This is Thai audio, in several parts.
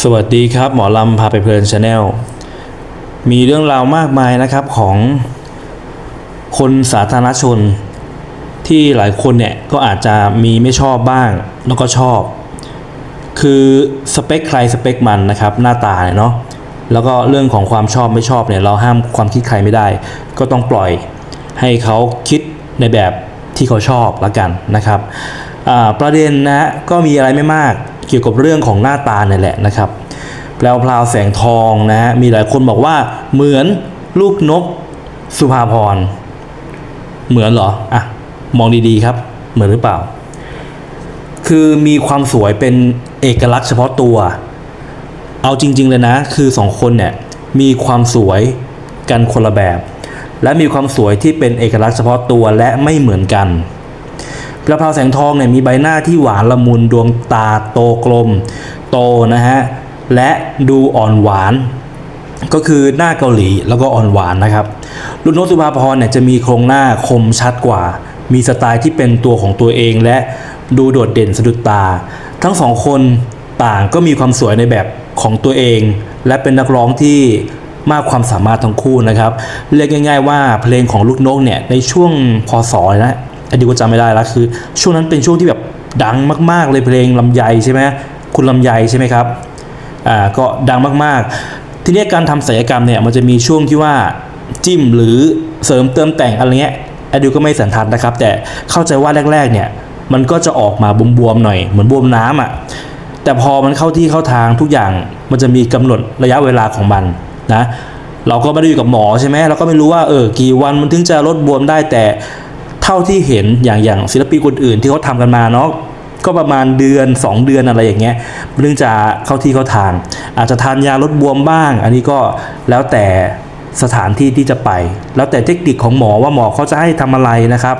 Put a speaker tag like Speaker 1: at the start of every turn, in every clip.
Speaker 1: สวัสดีครับหมอลำพาไปเพลินชาแนลมีเรื่องราวมากมายนะครับของคนสาธารณชน ที่หลายคนเนี่ยก็อาจจะมีไม่ชอบบ้าง แล้วก็ชอบ คือสเปคใครสเปคมันนะครับ หน้าตาเนาะแล้วก็เรื่องของความชอบไม่ชอบเนี่ยเราห้ามความคิดใครไม่ได้ ก็ต้องปล่อยให้เขาคิดในแบบที่เขาชอบละกันนะครับประเด็นนะก็มีอะไรไม่มาก เกี่ยวกับเรื่องของหน้าตาเนี่ยแหละนะครับแปลวพลาวแสงทองนะฮะมีหลายคนบอกว่าเหมือนลูกนกสุภาพรเหมือนเหรออะมองดีๆครับ เหมือนหรือเปล่า คือมีความสวยเป็นเอกลักษณ์เฉพาะตัว เอาจริง ๆ เลยนะ คือสองคนเนี่ยมีความสวยกันคนละแบบ และมีความสวยที่เป็นเอกลักษณ์เฉพาะตัวและไม่เหมือนกัน กระเพราแสงทองเนี่ยมีใบหน้าที่หวานละมุนดวงตาโตกลม โตนะฮะและดูอ่อนหวาน ก็คือหน้าเกาหลีแล้วก็อ่อนหวานนะครับรุ่นโนตสุภาพรเนี่ยจะมีโครงหน้าคมชัดกว่า มีสไตล์ที่เป็นตัวของตัวเองและดูโดดเด่นสะดุดตา ทั้งสองคนต่างก็มีความสวยในแบบของตัวเอง และเป็นนักร้องที่มากความสามารถทั้งคู่นะครับ เรียกง่าย ๆ ว่าเพลงของลูกนกเนี่ยในช่วงพศนะ อดีตก็จำไม่ได้แล้วคือ ช่วงนั้นเป็นช่วงที่แบบดังมาก ๆ เลยเพลงลำไยใช่ไหมคุณลำไยใช่ไหมครับอ่าก็ดังมากๆ ทีนี้การทำศัลยกรรมเนี่ยมันจะมีช่วงที่ว่าจิ้มหรือเสริมเติมแต่งอะไรเงี้ยแอดิวก็ไม่สันทัดนะครับ แต่เข้าใจว่าแรก ๆ เนี่ยมันก็จะออกมาบวมๆหน่อยเหมือนบวมน้ำอะแต่พอมันเข้าที่เข้าทางทุกอย่างมันจะมีกำหนดระยะเวลาของมันนะเราก็ไม่ได้อยู่กับหมอใช่ไหมเราก็ไม่รู้ว่าเออกี่วันมันถึงจะลดบวมได้แต่ ท่าที่เห็นอย่างอย่างศิลปินคนอื่นที่เขาทำกันมาเนาะก็ประมาณเดือน 2 เดือนอะไรอย่างเงี้ยเรื่องจะเข้าที่เข้าทาง อาจจะทานยาลดบวมบ้าง อันนี้ก็แล้วแต่สถานที่ที่จะไป แล้วแต่เทคนิคของหมอว่าหมอเขาจะให้ทำอะไรนะครับ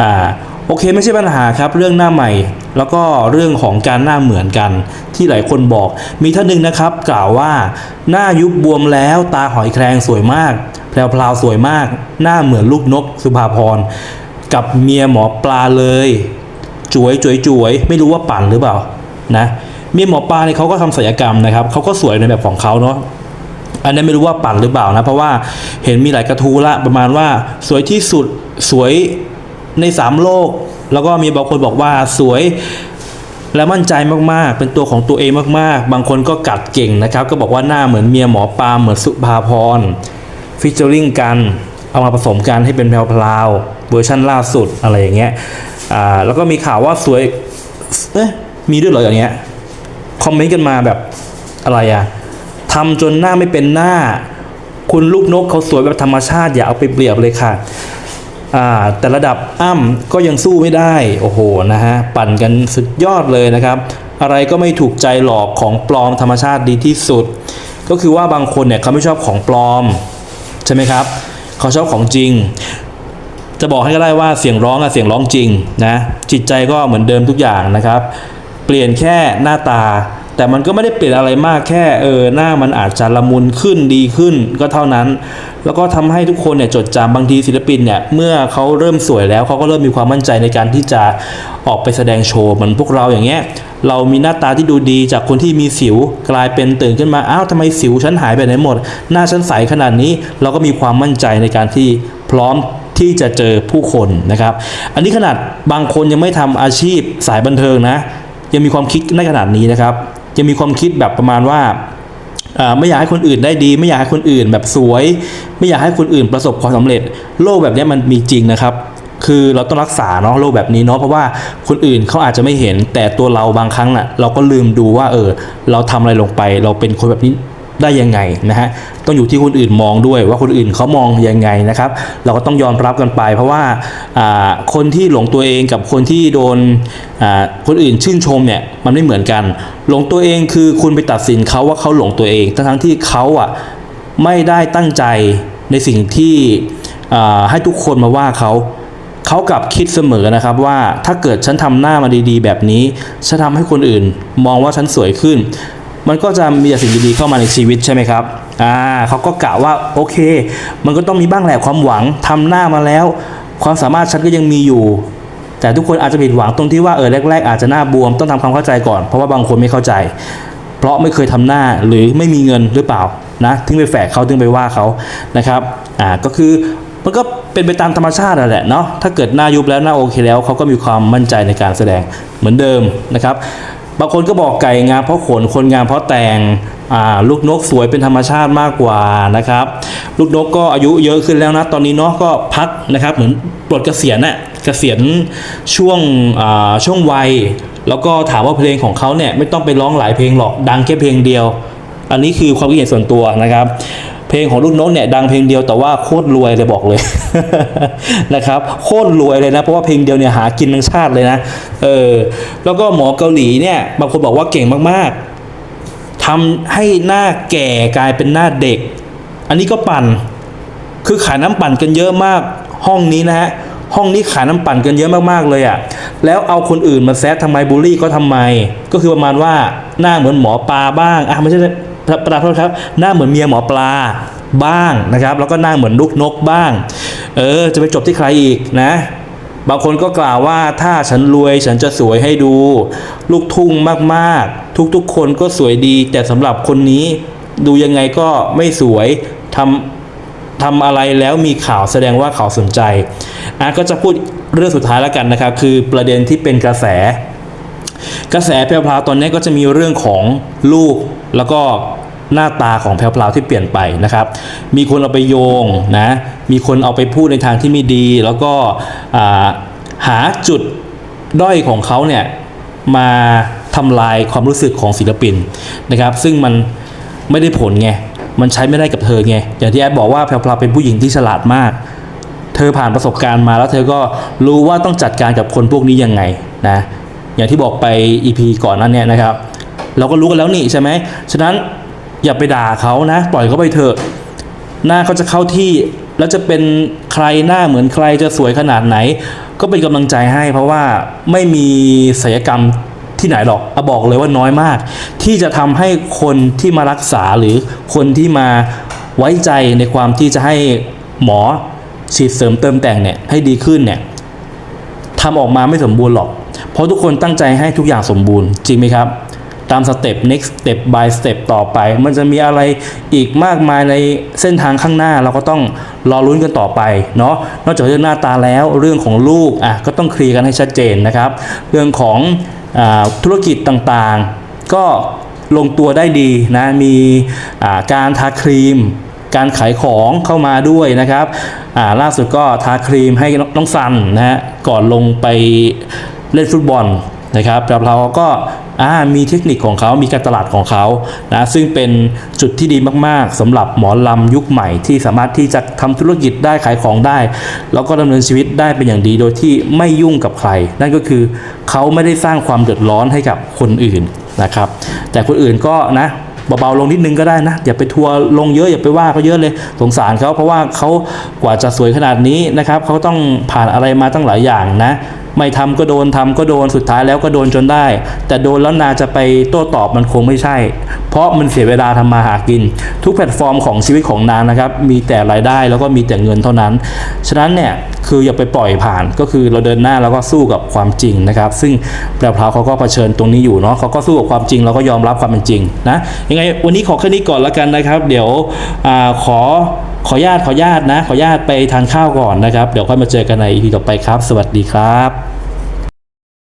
Speaker 1: อ่าโอเคไม่ใช่ปัญหาครับเรื่องหน้าใหม่ แล้วก็เรื่องของการหน้าเหมือนกันที่หลายคนบอก มีท่านหนึ่งนะครับ กล่าวว่าหน้ายุบบวมแล้วตาหอยแครงสวยมากแพรวๆสวยมาก หน้าเหมือนลูกนกสุภาพร กับเมียหมอปลาเลยจวยจวยจวยไม่รู้ว่าปั่นหรือเปล่านะเมียหมอปลาเนี่ยเขาก็ทำศัลยกรรมนะครับเขาก็สวยในแบบของเขาเนาะอันนี้ไม่รู้ว่าปั่นหรือเปล่านะเพราะว่าเห็นมีหลายกระทู้ละประมาณว่าสวยที่สุดสวยในสามโลก แล้วก็มีบางคนบอกว่าสวยและมั่นใจมากๆ เป็นตัวของตัวเองมากๆ บางคนก็กัดเก่งนะครับ ก็บอกว่าหน้าเหมือนเมียหมอปลาเหมือนสุภาพรฟิชเจอริงกัน เอามาผสมกันให้เป็นแพรวๆเวอร์ชั่นล่าสุดอะไรอย่างเงี้ยอ่าแล้วก็มีข่าวว่าสวยเอ๊ะมีด้วยเหรออย่างเงี้ยคอมเมนต์กันมาแบบอะไรอะทำจนหน้าไม่เป็นหน้า คุณลูกนกเขาสวยแบบธรรมชาติอย่าเอาไปเปรียบเลยค่ะแต่ระดับอ้ำก็ยังสู้ไม่ได้ โอ้โหนะฮะ ปั่นกันสุดยอดเลยนะครับ อะไรก็ไม่ถูกใจหลอกของปลอมธรรมชาติดีที่สุด ก็คือว่าบางคนเนี่ยเขาไม่ชอบของปลอม ใช่ไหมครับ เขาชอบของจริง จะบอกให้ก็ได้ว่าเสียงร้องอะเสียงร้องจริงนะจิตใจก็เหมือนเดิมทุกอย่างนะครับ เปลี่ยนแค่หน้าตา แต่มันก็ไม่ได้เปลี่ยนอะไรมากแค่เออหน้ามันอาจจะละมุนขึ้นดีขึ้นก็เท่านั้น แล้วก็ทำให้ทุกคนเนี่ยจดจำบางทีศิลปินเนี่ยเมื่อเขาเริ่มสวยแล้วเขาก็เริ่มมีความมั่นใจในการที่จะออกไปแสดงโชว์เหมือนพวกเราอย่างเงี้ยเรามีหน้าตาที่ดูดีจากคนที่มีสิวกลายเป็นตื่นขึ้นมาอ้าวทำไมสิวฉันหายไปไหนหมด หน้าฉันใสขนาดนี้ เราก็มีความมั่นใจในการที่พร้อมที่จะเจอผู้คนนะครับ อันนี้ขนาดบางคนยังไม่ทำอาชีพสายบันเทิงนะ ยังมีความคิดในขนาดนี้นะครับ ยังมีความคิดแบบประมาณว่าไม่อยากให้คนอื่นได้ดี ไม่อยากให้คนอื่นแบบสวย ไม่อยากให้คนอื่นประสบความสำเร็จ โลกแบบนี้มันมีจริงนะครับ คือเราต้องรักษาเนาะโรคแบบนี้เนาะเพราะว่าคนอื่นเขาอาจจะไม่เห็นแต่ตัวเราบางครั้งน่ะเราก็ลืมดูว่าเออเราทำอะไรลงไป เราเป็นคนแบบนี้ ได้ยังไงนะฮะต้องอยู่ที่คนอื่นมองด้วยว่าคนอื่นเขามองยังไงนะครับ เราก็ต้องยอมรับกันไป เพราะว่าคนที่หลงตัวเองกับคนที่โดนคนอื่นชื่นชมเนี่ยมันไม่เหมือนกัน หลงตัวเองคือคุณไปตัดสินเขาว่าเขาหลงตัวเองทั้งที่เขาอะไม่ได้ตั้งใจในสิ่งที่ให้ทุกคนมาว่าเขาเขากลับคิดเสมอนะครับว่าถ้าเกิดฉันทำหน้ามาดีๆ แบบนี้ฉันทำให้คนอื่น มองว่าฉันสวยขึ้น มันก็จะมีแต่สิ่งดีๆเข้ามาในชีวิตใช่ไหมครับอ่าเขาก็กะว่าโอเค มันก็ต้องมีบ้างแหละความหวังทำหน้ามาแล้ว ความสามารถฉันก็ยังมีอยู่ แต่ทุกคนอาจจะผิดหวังตรงที่ว่าเออแรก ๆ อาจจะหน้าบวมต้องทำความเข้าใจก่อนเพราะว่าบางคนไม่เข้าใจ เพราะไม่เคยทำหน้าหรือไม่มีเงินหรือเปล่านะถึงไปแฝกเขาถึงไปว่าเขานะครับอ่าก็คือมันก็เป็นไปตามธรรมชาติแหละเนาะถ้าเกิดหน้ายุบแล้วหน้าโอเคแล้วเขาก็มีความมั่นใจในการแสดงเหมือนเดิมนะครับ บางคนก็บอกไก่งามเพราะขนคนงามเพราะแต่งอ่าลูกนกสวยเป็นธรรมชาติมากกว่านะครับ ลูกนกก็อายุเยอะขึ้นแล้วนะตอนนี้เนาะก็พักนะครับ เหมือนปลดเกษียณน่ะเกษียณช่วงช่วงวัย แล้วก็ถามว่าเพลงของเขาเนี่ยไม่ต้องไปร้องหลายเพลงหรอกดังแค่เพลงเดียว อันนี้คือความคิดเห็นส่วนตัวนะครับ เพลงของลูกนกเนี่ยดังเพลงเดียวแต่ว่าโคตรรวยเลยบอกเลย นะครับโคตรรวยเลยนะ เพราะว่าเพลงเดียวเนี่ยหากินทั้งชาติเลยนะเออแล้วก็หมอเกาหลีเนี่ยบางคนบอกว่าเก่งมากๆทำให้หน้าแก่กลายเป็นหน้าเด็ก อันนี้ก็ปั่น คือขายน้ำปั่นกันเยอะมากห้องนี้นะฮะห้องนี้ขายน้ำปั่นกันเยอะมากๆเลยอะ่ะ แล้วเอาคนอื่นมาแซะทำไมบูลลี่ก็ทำไม ก็คือประมาณว่าหน้าเหมือนหมอปลาบ้าง อะไม่ใช่ ปลาโทษครับ หน้าเหมือนเมียหมอปลาบ้างนะครับ แล้วก็หน้าเหมือนลูกนกบ้าง เออ จะไปจบที่ใครอีกนะ บางคนก็กล่าวว่าถ้าฉันรวยฉันจะสวยให้ดู ลูกทุ่งมากๆ ทุกๆ คนก็สวยดี แต่สำหรับคนนี้ดูยังไงก็ไม่สวยทำทำอะไรแล้วมีข่าวแสดงว่าเขาสนใจอะก็จะพูดเรื่องสุดท้ายแล้วกันนะครับ คือประเด็นที่เป็นกระแส กระแสแพรวพราวตอนนี้ก็จะมีเรื่องของลูกแล้วก็หน้าตาของแพรวพราวที่เปลี่ยนไปนะครับ มีคนเอาไปโยงนะ มีคนเอาไปพูดในทางที่ไม่ดี แล้วก็หาจุดด้อยของเขาเนี่ยมาทำลายความรู้สึกของศิลปินนะครับ ซึ่งมันไม่ได้ผลไง มันใช้ไม่ได้กับเธอไง อย่างที่แอดบอกว่าแพรวๆเป็นผู้หญิงที่ฉลาดมาก เธอผ่านประสบการณ์มาแล้วเธอก็รู้ว่าต้องจัดการกับคนพวกนี้ยังไงนะ อย่างที่บอกไป EP ก่อนนั้นเนี่ยนะครับ เราก็รู้กันแล้วนี่ใช่ไหมฉะนั้นอย่าไปด่าเขานะ ปล่อยเขาไปเถอะ หน้าเขาจะเข้าที่แล้วจะเป็นใครหน้าเหมือนใครจะสวยขนาดไหน ก็เป็นกำลังใจให้ เพราะว่าไม่มีศัลยกรรมที่ไหนหรอกเอาบอกเลยว่าน้อยมาก ที่จะทำให้คนที่มารักษาหรือคนที่มาไว้ใจในความที่จะให้หมอฉีดเสริมเติมแต่งเนี่ยให้ดีขึ้นเนี่ยทำออกมาไม่สมบูรณ์หรอก ราะทุกคนตั้งใจให้ทุกอย่างสมบูรณ์ จริงไหมครับ ตามสเต็ป next step by step ต่อไป มันจะมีอะไรอีกมากมายในเส้นทางข้างหน้าเราก็ต้องรอลุ้นกันต่อไปเนาะนอกจากเรื่องหน้าตาแล้วเรื่องของลูกอะก็ต้องเคลียร์กันให้ชัดเจนนะครับ เรื่องของอธุรกิจต่างๆ ก็ลงตัวได้ดีนะมีการทาครีมการขายของเข้ามาด้วยนะครับอ่าล่าสุดก็ทาครีมให้น้องซันนะฮะ ก่อนลงไป เล่นฟุตบอลนะครับแต่เราก็มีเทคนิคของเขามีการตลาดของเขานะซึ่งเป็นจุดที่ดีมากๆสำหรับหมอลำยุคใหม่ที่สามารถที่จะทำธุรกิจได้ขายของได้ แล้วก็ดำเนินชีวิตได้เป็นอย่างดีโดยที่ไม่ยุ่งกับใคร นั่นก็คือเขาไม่ได้สร้างความเดือดร้อนให้กับคนอื่นนะครับ แต่คนอื่นก็นะเบาๆลงนิดนึงก็ได้นะ อย่าไปทัวร์ลงเยอะอย่าไปว่าเขาเยอะเลยสงสารเขาเพราะว่าเขากว่าจะสวยขนาดนี้นะครับเขาต้องผ่านอะไรมาตั้งหลายอย่างนะ ไม่ทำก็โดนทำก็โดนสุดท้ายแล้วก็โดนจนได้ แต่โดนแล้วนาจะไปโต้ตอบมันคงไม่ใช่ เพราะมันเสียเวลาทำมาหากิน ทุกแพลตฟอร์มของชีวิตของนางนะครับ มีแต่รายได้แล้วก็มีแต่เงินเท่านั้น ฉะนั้นเนี่ยคืออย่าไปปล่อยผ่านก็คือเราเดินหน้าแล้วก็สู้กับความจริงนะครับ ซึ่งแปลพราวเขาก็เผชิญตรงนี้อยู่เนาะเขาก็สู้กับความจริงเราก็ยอมรับความเป็นจริงนะยังไงวันนี้ขอแค่นี้ก่อนแล้วกันนะครับ เดี๋ยวอขอ ขอญาตขอญาตนะ ขอญาตไปทานข้าวก่อนนะครับ เดี๋ยวค่อยมาเจอกันใน EP ต่อไปครับ สวัสดีครับ